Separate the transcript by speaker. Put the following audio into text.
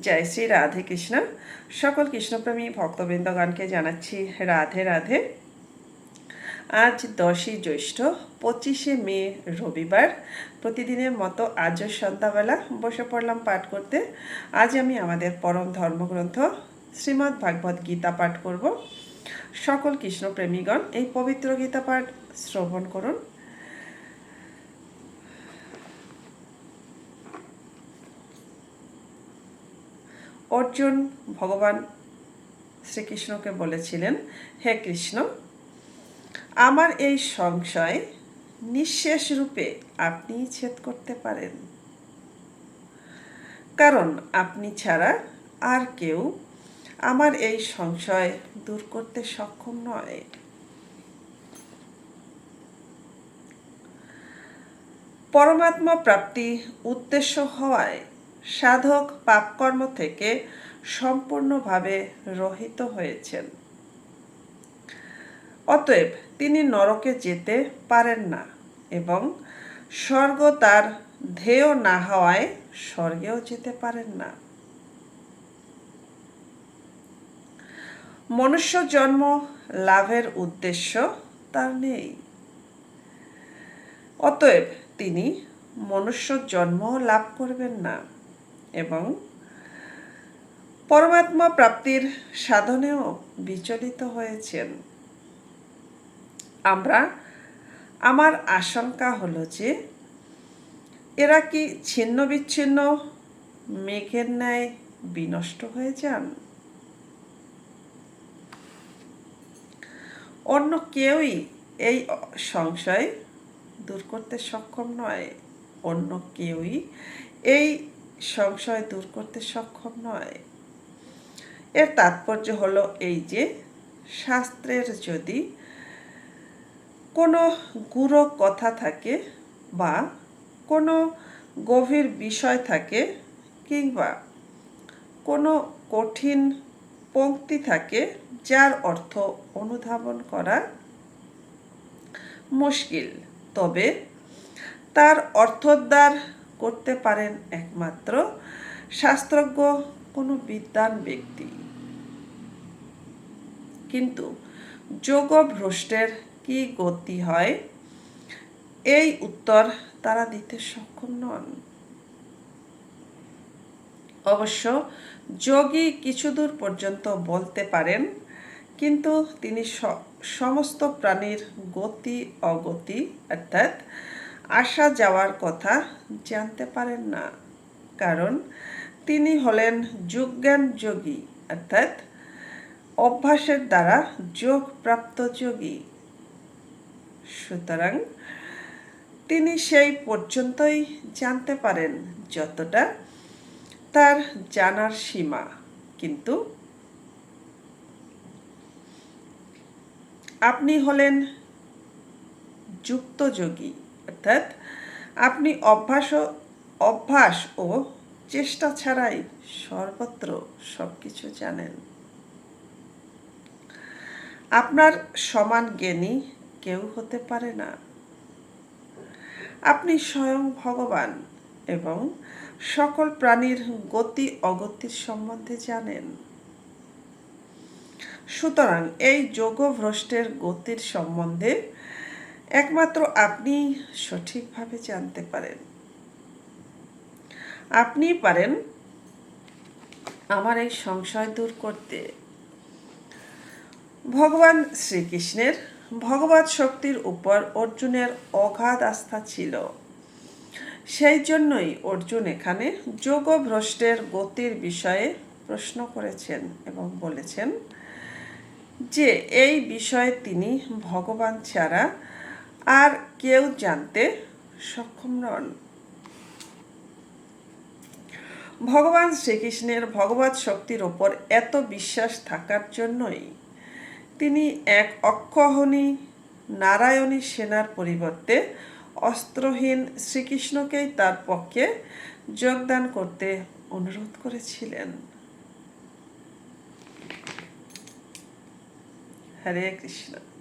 Speaker 1: জয় শ্রী রাধে কৃষ্ণ। সকল কৃষ্ণপ্রেমী ভক্তবৃন্দগণকে জানাচ্ছি রাধে রাধে। আজ দশই জ্যৈষ্ঠ, পঁচিশে মে রবিবার, প্রতিদিনের মতো আজও সন্ধ্যাবেলা বসে পড়লাম পাঠ করতে। আজ আমি আমাদের পরম ধর্মগ্রন্থ শ্রীমদ্ ভাগবত গীতা পাঠ করব। সকল কৃষ্ণপ্রেমীগণ, এই পবিত্র গীতা পাঠ শ্রবণ করুন। অর্জুন ভগবান শ্রীকৃষ্ণকে বলেছিলেন, হে কৃষ্ণ, আমার এই সংশয় নিঃশেষ রূপে আপনি ছেদ করতে পারেন। কারণ আপনি ছাড়া আর কেউ আমার এই সংশয় দূর করতে সক্ষম নয়। পরমাত্মা প্রাপ্তি উদ্দেশ্য হওয়ায় সাধক পাপকর্ম থেকে সম্পূর্ণভাবে রহিত হয়েছেন। অতএব তিনি নরকে যেতে পারেন না এবং স্বর্গ তার ধেয় না হওয়ায় স্বর্গেও যেতে পারেন না। মনুষ্য জন্ম লাভের উদ্দেশ্য তার নেই। অতএব তিনি মনুষ্য জন্ম লাভ করবেন না। এবং পরমাত্মা প্রাপ্তির সাধনেও বিচলিত হয়েছেন। আমরা, আমার আশঙ্কা হলো যে, এরা কি ছিন্ন বিচ্ছিন্ন, মেঘের ন্যায় বিনষ্ট হয়ে যান? অন্য কেউই এই সংশয় দূর করতে সক্ষম নয়। অন্য কেউই এই সংশয় দূর করতে সক্ষম নয়। এর তাৎপর্য হলো এই যে, শাস্ত্রের যদি কোনো গুরু কথা থাকে বা কোনো গভীর বিষয় থাকে কিংবা কোনো কঠিন পঙ্ক্তি থাকে যার অর্থ অনুধাবন করা মুশকিল, তবে তার অর্থোদ্ধার করতে পারেন একমাত্র শাস্ত্রজ্ঞ কোনো বিদ্বান ব্যক্তি। কিন্তু যোগভ্রষ্টের কি গতি হয়? এই উত্তর তারা দিতে সক্ষম নন। অবশ্য যোগী কিছু দূর পর্যন্ত বলতে পারেন, কিন্তু তিনি সমস্ত প্রাণীর গতি অগতি অর্থাৎ আসা যাওয়ার কথা জানতে পারেন না। কারণ তিনি হলেন যোগজ্ঞান যোগী, অর্থাৎ অভ্যাসের দ্বারা যোগ প্রাপ্ত যোগী। সুতরাং তিনি সেই পর্যন্তই জানতে পারেন যতটা তার জানার সীমা। কিন্তু আপনি হলেন যুক্ত যোগী। অর্থাৎ আপনি অভ্যাস অভ্যাস ও চেষ্টা ছাড়াই সর্বত্র সব কিছু জানেন। আপনার সমান জ্ঞানী কেউ হতে পারে না। আপনি স্বয়ং ভগবান এবং সকল প্রাণীর গতি অগতির সম্বন্ধে জানেন। সুতরাং এই যোগভ্রষ্টের গতির সম্বন্ধে একমাত্র আপনি সঠিকভাবে জানতে পারেন। আপনি পারেন আমার এই সংশয় দূর করতে। ভগবান শ্রীকৃষ্ণের ভগবত শক্তির উপর অর্জুনের অগাধ আস্থা ছিল। সেই জন্যই অর্জুন এখানে যোগভ্রষ্টের গতির বিষয়ে প্রশ্ন করেছেন এবং বলেছেন যে, এই বিষয়ে তিনি ভগবান ছাড়া আর কেউ জানতে সক্ষম নন। ভগবান শ্রীকৃষ্ণের ভগবত শক্তির ওপর এত বিশ্বাস থাকার জন্যই তিনি এক অক্ষহনী নারায়ণী সেনার পরিবর্তে অস্ত্রহীন শ্রীকৃষ্ণকেই তার পক্ষে যোগদান করতে অনুরোধ করেছিলেন। হরে কৃষ্ণ।